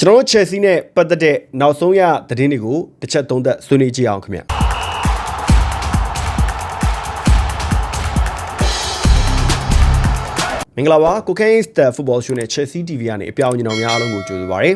ကျွန်တော်တို့ Chelsea နဲ့ပတ်သက်တဲ့နောက်ဆုံးရသတင်းတွေကိုတစ်ချက်သုံးသပ်ဆွေးနွေးကြည့်အောင်ခင်ဗျမင်္ဂလာပါကိုကိန်းစတာဖုတဘောရှိုးနဲ့ Chelsea TV ကနေအပြောင်းအလဲတော်များအားလုံးကိုကြိုဆိုပါရစေ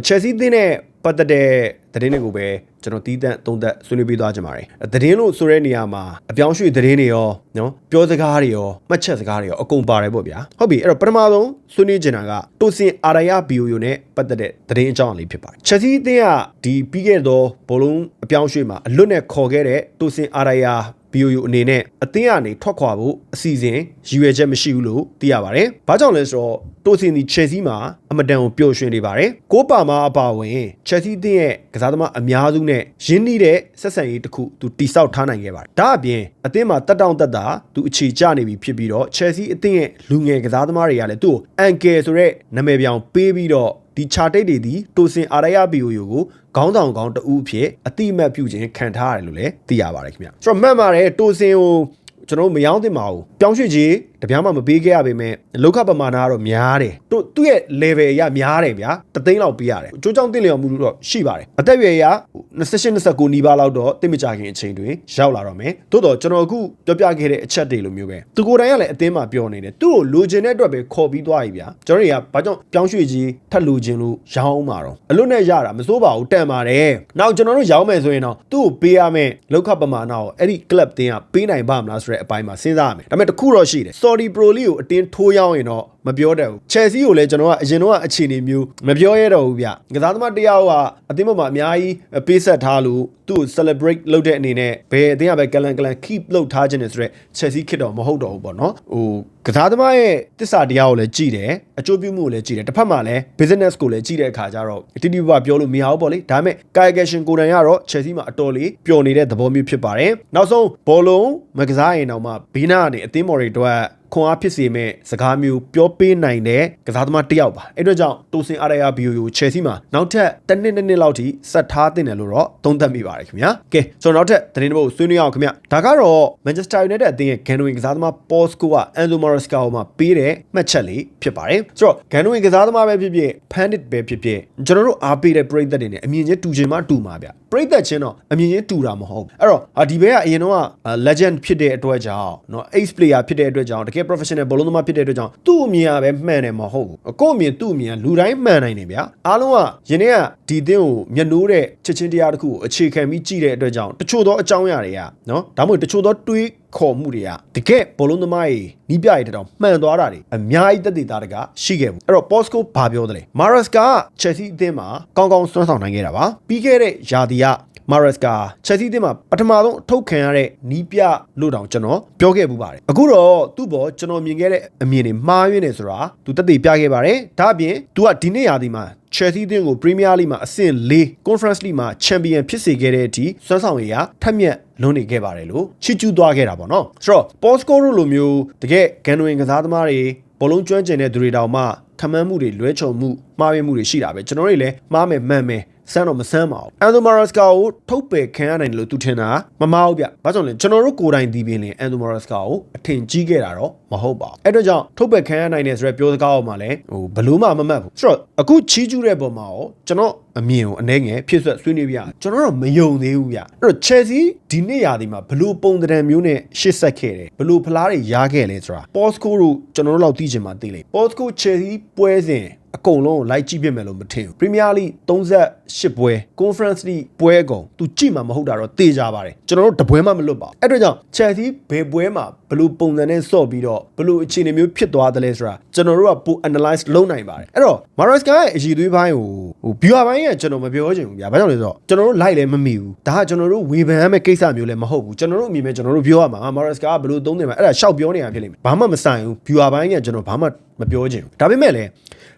။ Chelsea သင်းနဲ့ပတ်သက်တဲ့ သတင်းတွေကိုပဲကျွန်တော်တီးတန့်သုံးသပ်ဆွေးနွေးပေးသွားကြပါမယ်။သတင်းလို့ဆိုတဲ့နေရာမှာအပြောင်းရွှေ့သတင်းတွေရောနော်ပြောစကားတွေရောမှတ်ချက်စကားတွေရောအကုန်ပါတယ်ပေါ့ဗျာ။ဟုတ်ပြီအဲ့တော့ပထမဆုံးဆွေးနွေးချင်တာကတိုစင်အာရယာဘီယိုယိုနဲ့ပတ်သက်တဲ့သတင်းအကြောင်းအလေးဖြစ်ပါတယ်။ Chelsea သင်းကဒီပြီးခဲ့သောဘောလုံးအပြောင်းရွှေ့မှာအလွတ်နဲ့ခေါ်ခဲ့တဲ့တိုစင်အာရယာ BOU အနေနဲ့အသင်းကနေထွက်ခွာဖို့အစီအစဉ်ရည်ရွယ်ချက်မရှိဘူးလို့သိရပါတယ်။ဘာကြောင့်လဲဆိုတော့တိုစင်ဒီ Chelsea မှာအမတန်ကိုပျော်ရွှင်နေပါတယ်။ကိုပါမာအပါဝင် Chelsea အသင်းရဲ့ကစားသမားအများစုနဲ့ရင်းနှီးတဲ့ဆက်ဆံရေးတစ်ခုသူတိစောက်ထားနိုင်ခဲ့ပါတယ်။ဒါအပြင်အသင်းမှာတက်တောင့်တက်တာသူအခြေကျနေပြီဖြစ်ပြီးတော့ Chelsea အသင်းရဲ့လူငယ်ကစားသမားတွေကလည်းသူ့ကိုအန်ကယ်ဆိုတဲ့နာမည်ပြောင်ပေးပြီးတော့ ဒီချာတိတ်တွေဒီတိုစင်အာရယဘီယိုယိုကိုခေါင်းဆောင်ကောင်းတဦးဖြစ်အတိအမတ်ပြုခြင်းခံထားရတယ်လို့လည်းသိရပါတယ်ခင်ဗျဆိုတော့မှတ်ပါတယ်တိုစင်ကို ကျွန်တော်မရောင်းသင့်ပါဘူးပြောင်းရွှေ့ကြီးတပြားမှမပေးခဲ့ရပေမဲ့လောက်ခပမာဏကတော့များတယ်တို့သူ့ရဲ့ level အရများတယ်ဗျာတသိန်းလောက်ပေးရတယ်အကျိုးကြောင့်တင့်လျော်မှုတော့ရှိပါတယ်အသက်အရွယ်အရ28 29နီးပါးလောက်တော့တိတ်မကြခင်အချိန်တွင်ရောက်လာတော့မယ်သို့တော့ကျွန်တော်အခုပြောပြခဲ့တဲ့အချက်တွေလိုမျိုးပဲသူကိုယ်တိုင်ကလည်းအသင်းမှာပြောနေတယ်သူ့ကိုလိုချင်တဲ့အတွက်ပဲခေါ်ပြီးသွားပြီဗျာကျွန်တော်တွေကဘာကြောင့်ပြောင်းရွှေ့ကြီးထပ်လိုချင်လို့ရောင်းမှာတော့အလွတ်နဲ့ရတာမစိုးပါဘူးတန်ပါတယ်နောက်ကျွန်တော်တို့ရောင်းမယ်ဆိုရင်တော့သူ့ကိုပေးရမယ်လောက်ခပမာဏကိုအဲ့ဒီ club တင်းကပေးနိုင်ပါမလားဆိုတဲ့အပိုင်းမှာစဉ်းစားရမယ်ဒါပေမဲ့တခုတော့ရှိတယ် Saudi Pro League ကိုအတင်းထိုးရောင်းရင်တော့မပြောတတ်ဘူး Chelsea ကိုလည်းကျွန်တော်ကအရင်တော့အခြေအနေမျိုးမပြောရတော့ဘူးဗျကစားသမားတယောက်ကအသင်းပေါ်မှာအများကြီးပေးဆက်ထားလို့သူ့ကို celebrate လုပ်တဲ့အနေနဲ့ဘယ်အသင်းကပဲကလန်ကလန် keep လုပ်ထားခြင်းနဲ့ဆိုတော့ Chelsea ခစ်တော့မဟုတ်တော့ဘူးပေါ့နော်ဟိုကစားသမားရဲ့တစ္ဆာတရားကိုလည်းကြည့်တယ်အကျိုးပြုမှုကိုလည်းကြည့်တယ်တစ်ဖက်မှာလည်း business ကိုလည်းကြည့်တဲ့အခါကျတော့တိတိပပပြောလို့မရဘူးပေါ့လေဒါပေမဲ့ Kai Gashin ကိုယ်တိုင်ကတော့ Chelsea မှာအတော်လေးပျော်နေတဲ့သဘောမျိုးဖြစ်ပါတယ်နောက်ဆုံးဘောလုံးမကစားရင်တော့မှဘေးနာကနေအသင်းမော်တွေအတွက် ခွန်အားဖြစ်စေမဲ့စကားမျိုးပြောပေးနိုင်တဲ့ကစားသမားတစ်ယောက်ပါအဲ့အတွက်ကြောင့်တိုစင်အာရယာဘီယိုယိုချယ်ဆီမှာနောက်ထပ်တစ်နှစ်နှစ်နှစ်လောက်ထိဆက်ထားတင်တယ်လို့တော့သုံးသပ်မိပါတယ်ခင်ဗျာကဲဆိုတော့နောက်ထပ်သတင်းတစ်ပုဒ်ဆွေးနွေးအောင်ခင်ဗျဒါကတော့ Manchester United အသင်းရဲ့ဂန်နဝင်ကစားသမား Paul Scholes က Enzo Maresca ကိုမှပေးတဲ့မှတ်ချက်လေးဖြစ်ပါတယ်ဆိုတော့ဂန်နဝင်ကစားသမားပဲဖြစ်ဖြစ် Pandit ပဲဖြစ်ဖြစ်ကျွန်တော်တို့အားပေးတဲ့ပရိသတ်တွေနဲ့အမြင်ချင်းတူချင်မှတူမှာဗျပရိသတ်ချင်းတော့အမြင်ချင်းတူတာမဟုတ်အဲ့တော့ဒီဘဲကအရင်တော့ legend ဖြစ်တဲ့အတွက်ကြောင့်เนาะ ace player ဖြစ်တဲ့အတွက်ကြောင့်တကယ် professional ဘောလုံးသမားဖြစ်တဲ့အတွက်ကြောင့်သူ့အမြင်ကပဲမှန်တယ်မဟုတ်ဘူးကို့အမြင်သူ့အမြင်ကလူတိုင်းမှန်နိုင်တယ်ဗျာအားလုံးကယင်းနေ့ကဒီအသင်းကိုမျက်နှိုးတဲ့ချက်ချင်းတရားတစ်ခုကိုအခြေခံပြီးကြည့်တဲ့အတွက်ကြောင့်တချို့သောအကြောင်းအရာတွေကเนาะဒါမှမဟုတ်တချို့သောတွေး ခေါ်မှုတွေကတကယ်ဘောလုံးသမားကြီးနီးပြရတဲ့တောင်မှန်သွားတာတွေအများကြီးတက်တည်သားတကရှိခဲ့ဘူးအဲ့တော့ Posco ဘာပြောသလဲ Mares က Chelsea အသင်းမှာကောင်းကောင်းစွမ်းဆောင်နိုင်ခဲ့တာပါပြီးခဲ့တဲ့ယာတီက Mares က Chelsea အသင်းမှာပထမဆုံးအထုတ်ခံရတဲ့နီးပြလို့တောင်ကျွန်တော်ပြောခဲ့ဘူးပါတယ်အခုတော့သူ့ဘောကျွန်တော်မြင်ခဲ့တဲ့အမြင်တွေမှားယွင်းနေဆိုတာသူတက်တည်ပြခဲ့ပါတယ်ဒါအပြင်သူကဒီနေ့ယာတီမှာ Chelsea အသင်းကို Premier League မှာအဆင့်၄ Conference League မှာ Champion ဖြစ်စေခဲ့တဲ့အထိစွမ်းဆောင်ရည်ဟာထက်မြက် လွန်နေခဲ့ပါတယ်လို့ချီကျူးသွားခဲ့တာပေါ့နော်ဆိုတော့ Posco တို့လိုမျိုးတကယ်ဂန်ဝင်ကစားသမားတွေဘောလုံးကျွမ်းကျင်တဲ့သူတွေတောင်မှခမန်းမှုတွေလွဲချုံမှုမှားယွင်းမှုတွေရှိတာပဲကျွန်တော်တွေလည်းမှားမယ်မှန်မယ် စမ်းတော့မစမ်းပါဘူးအန်ဒိုမာရက်စကာကိုထုတ်ပယ်ခံရနိုင်တယ်လို့သူထင်တာမမားဘူးဗျ။ဘာကြောင့်လဲကျွန်တော်တို့ကိုယ်တိုင်ဒီပင်လင်အန်ဒိုမာရက်စကာကိုအထင်ကြီးခဲ့တာတော့မဟုတ်ပါဘူး။အဲ့တော့ကြောင့်ထုတ်ပယ်ခံရနိုင်တယ်ဆိုတဲ့ပြောစကားအောင်မှလည်းဟိုဘလို့မှမမှတ်ဘူး။ဆိုတော့အခုချီးကျူးတဲ့ပုံမှာရောကျွန်တော်အမြင်ကိုအနေငယ်ဖြစ်ဆွဆွေးနွေးပြကျွန်တော်တော့မယုံသေးဘူးဗျ။အဲ့တော့ Chelsea ဒီနေ့ရာသီမှာဘလို့ပုံသဏ္ဍာန်မျိုးနဲ့ရှစ်ဆက်ခဲ့တယ်ဘလို့ဖလားတွေရားခဲ့လဲဆိုတာ Posco တို့ကျွန်တော်တို့လောက်သိချင်မှသိလိမ့် Posco Chelsea ပွဲစဉ် အကုန်လုံးကိုလိုက်ကြည့်ပြမယ်လို့မထင်ဘူး Premier League 38ပွဲ Conference League ပွဲအကုန်သူကြည့်မှာမဟုတ်တာတော့တေချာပါတယ်ကျွန်တော်တို့တပွဲမှမလွတ်ပါဘူးအဲ့တော့ကြောင့် Chelsea ဘယ်ပွဲမှာဘလို့ပုံစံနဲ့ဆော့ပြီးတော့ဘလို့အခြေအနေမျိုးဖြစ်သွားတယ်လဲဆိုတာကျွန်တော်တို့ကပို analyze လုပ်နိုင်ပါတယ်အဲ့တော့ Maresca ရဲ့အရည်သွေးပိုင်းကိုဟို viewer ပိုင်းကကျွန်တော်မပြောချင်ဘူးဗျာဘာကြောင့်လဲဆိုတော့ကျွန်တော်တို့ like လည်းမမိဘူးဒါကကျွန်တော်တို့ဝေဖန်ရမယ့်ကိစ္စမျိုးလည်းမဟုတ်ဘူးကျွန်တော်တို့အမြင်ပဲကျွန်တော်တို့ပြောရမှာ Maresca ကဘလို့သုံးတယ်မှာအဲ့ဒါရှောက်ပြောနေတာဖြစ်လိမ့်မယ်ဘာမှမဆိုင်ဘူး viewer ပိုင်းကကျွန်တော်ဘာမှ မပြောချင်ဘူးဒါပေမဲ့လည်း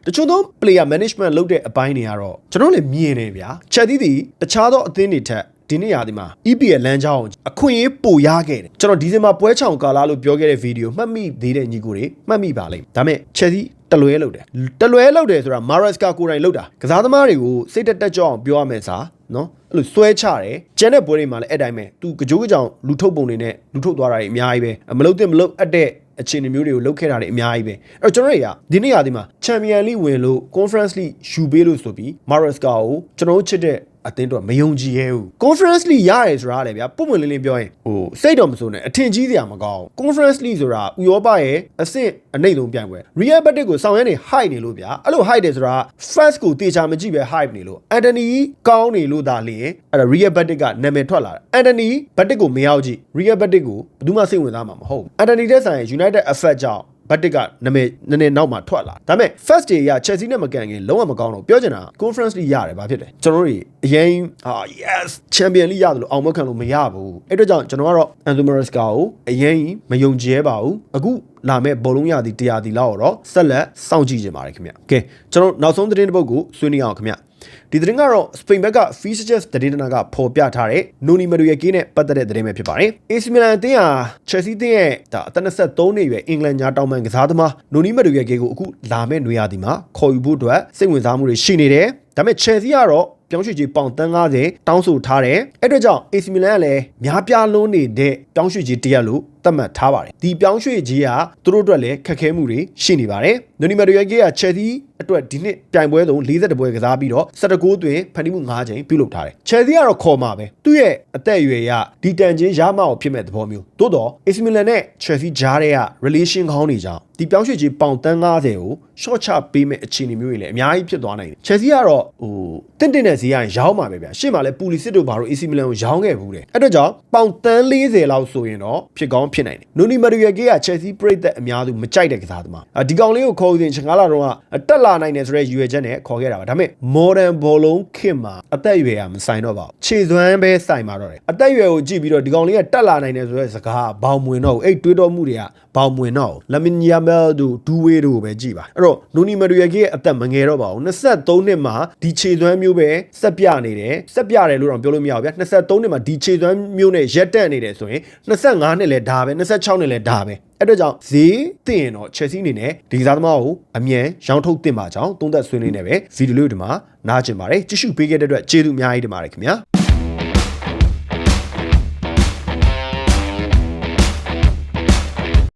တချို့သော player management လုပ်တဲ့အပိုင်းတွေကတော့ကျွန်တော်လည်းမြင်တယ်ဗျာချက်သီးသည်တခြားသောအသင်းတွေထက်ဒီနေ့ရာဒီမှာ EPL လမ်းကြောင်းအခွင့်အရေးပိုရခဲ့တယ်ကျွန်တော်ဒီဇင်ဘာပွဲချောင်ကာလာလို့ပြောခဲ့တဲ့ဗီဒီယိုမှတ်မိသေးတဲ့ညီကိုတွေမှတ်မိပါလိမ့်ဒါပေမဲ့ချက်သီးတလွဲလုပ်တယ်တလွဲလုပ်တယ်ဆိုတာ Maresca ကိုယ်တိုင်လုပ်တာကစားသမားတွေကိုစိတ်တက်တက်ကြောအောင်ပြောရမယ်စာနော်အဲ့လိုစွဲချတယ်ကျန်တဲ့ပွဲတွေမှာလည်းအဲ့တိုင်းပဲသူကကြိုးကြောင်လူထုတ်ပုံတွေနဲ့လူထုတ်သွားတာတွေအများကြီးပဲမလုပ်သင့်မလုပ်အပ်တဲ့ အခြေအနေမျိုးတွေကိုလုပ်ခဲ့တာတွေအများကြီးပဲအဲ့တော့ကျွန်တော်တွေကဒီနေ့ရာဒီမှာ Champion League ဝင်လို့ Conference League ယူပေးလို့ဆိုပြီး Maresca ကိုကျွန်တော်တို့ချစ်တဲ့ အတင်းတော့မယုံကြည်ရဲဘူး Conference League ရတယ်ဆိုတာလေဗျာပုံမှန်လင်းလင်းပြောရင်ဟိုစိတ်တော့မစိုးနဲ့အထင်ကြီးစရာမကောင်း Conference League ဆိုတာဥရောပရဲ့အဆင့်အနှိမ့်ဆုံးပြိုင်ပွဲ Real Madrid ကိုဆောင်ရွက်နေ high နေလို့ဗျာအဲ့လို high တယ်ဆိုတာ first ကိုတေချာမကြည့်ပဲ high နေလို့ Anthony ကောင်းနေလို့ဒါလျင်အဲ့ဒါ Real Madrid ကနာမည်ထွက်လာတယ် Anthony Madrid ကိုမရောက်ကြည့် Real Madrid ကိုဘယ်သူမှစိတ်ဝင်စားမှာမဟုတ်ဘူး Anthony တဲ့ဆိုင် United effect ကြောင့် ဘတ်တစ်ကနာမည်နည်းနည်းနောက်မှထွက်လာဒါပေမဲ့ first day ရ Chelsea နဲ့မကန်ခင်လုံးဝမကောင်းတော့ပြောချင်တာ conference league ရတယ်ဘာဖြစ်လဲကျွန်တော်တို့အရင်အာ yes champion league ရတယ်လို့အောင်မခံလို့မရဘူးအဲ့တော့ကြောင့်ကျွန်တော်ကတော့ Anthony Maresca ကိုအရင်မယုံကြည်ပါဘူးအခုလာမဲ့ဘောလုံးရသည်တရားသည်လောက်တော့ဆက်လက်စောင့်ကြည့်ကြပါရခင်ဗျ။ Okay ကျွန်တော်နောက်ဆုံးသတင်းတစ်ပုဒ်ကိုဆွေးနွေးအောင်ခင်ဗျ။ ဒီသတင်းကတော့စပိန်ဘက်က Features သတင်းနာကဖော်ပြထားတဲ့နိုနီမရီယကေးနဲ့ပတ်သက်တဲ့သတင်းပဲဖြစ်ပါတယ်။ AC Milan အသင်းဟာ Chelsea အသင်းရဲ့ဒါအသက်23နှစ်အရွယ်အင်္ဂလန်ညာတောင်ပန်ကစားသမားနိုနီမရီယကေးကိုအခုလာမဲ့နွေရာသီမှာခေါ်ယူဖို့အတွက်စိတ်ဝင်စားမှုတွေရှိနေတယ်။ဒါပေမဲ့ Chelsea ကတော့ပြောင်းရွှေ့ကြီးပေါင်တန်း90တောင်းဆိုထားတယ်။အဲ့အတွက်ကြောင့် AC Milan ကလည်းများပြားလုံးနေတဲ့ပြောင်းရွှေ့ကြီးတရက်လို့သတ်မှတ်ထားပါတယ်။ဒီပြောင်းရွှေ့ကြီးကသူတို့အတွက်လည်းခက်ခဲမှုတွေရှိနေပါတယ်။နိုနီမာရီယကေးက Chelsea အတွက်ဒီနှစ်ပြိုင်ပွဲဆုံး40ပွဲကစားပြီးတော့19တွင်ဖန်တီးမှု9ချိန်ပြုလုပ်ထားတယ်။ Chelsea ကတော့ခေါ်မှာပဲ။သူ့ရဲ့အသက်အရွယ်ရဒီတန်ချင်းရမအောင်ဖြစ်မဲ့သဘောမျိုး။သို့တော့ AC Milan နဲ့ Chelsea ကြားတဲ့က relation ကောင်းနေကြအောင်ဒီပြောင်းရွှေ့ကြီးပေါင်တန်း90ကို short ချပေးမဲ့အခြေအနေမျိုးတွေလည်းအများကြီးဖြစ်သွားနိုင်တယ်။ Chelsea ကတော့ဟိုတင့်တင့်တဲ့ဈေးကရောင်းမှာပဲဗျာ။ရှေ့မှာလည်းပူလီစစ်တို့ဘာလို့ AC Milan ကိုရောင်းခဲ့ဘူးတဲ့။အဲ့တော့ကြောင့်ပေါင်တန်း40လောက်ဆိုရင်တော့ဖြစ်ကောင်းဖြစ်နိုင်တယ်။နိုနီမာရီယကေးက Chelsea ပရိသတ်အများစုမကြိုက်တဲ့ကစားသမား။ဒီကောင်လေးကိုခေါ်ယူရင်ချင်ကားလာတော့ကတက်လာနိုင်တယ်ဆိုတဲ့ရွေချက်နဲ့ခေါ်ခဲ့တာပါ။ဒါပေမဲ့ modern ဘောလုံးခေတ်မှာအသက်အရွယ်ကမဆိုင်တော့ပါဘူး။ခြေစွမ်းပဲဆိုင်မှာတော့တယ်။အသက်အရွယ်ကိုကြည့်ပြီးတော့ဒီကောင်လေးကတက်လာနိုင်တယ်ဆိုတဲ့စကားကဘောင်မဝင်တော့ဘူး။အဲ့တွေးတော်မှုတွေကဘောင်မဝင်တော့ဘူး။ Lamine Yamal တို့ဒူဝေးတို့ကိုပဲကြည့်ပါ။အဲ့တော့နိုနီမာရီယကေးရဲ့အသက်မငယ်တော့ပါဘူး။23နှစ်မှာဒီခြေစွမ်းမျိုးပဲစက်ပြနေတယ်။စက်ပြတယ်လို့တော့ပြောလို့မရဘူးဗျာ။23နှစ်မှာဒီခြေစွမ်းမျိုးနဲ့ရက်တက်နေတယ်ဆိုရင်25နှစ်လည်းဒါပဲ26နှစ်လည်းဒါပဲ။အဲ့တော့ကြောင့်ဈေးတင်ရင်တော့ Chelsea အနေနဲ့ဒီကစားသမားကိုအမြန်ရောင်းထုတ်တင်ပါကြောင်းသုံးသက်ဆွေးနွေးနေပဲဗီဒီယိုလေးဒီမှာနားကျင်ပါတယ်ကြည့်ရှုပေးခဲ့တဲ့အတွက်ကျေးဇူးအများကြီးတင်ပါတယ်ခင်ဗျာ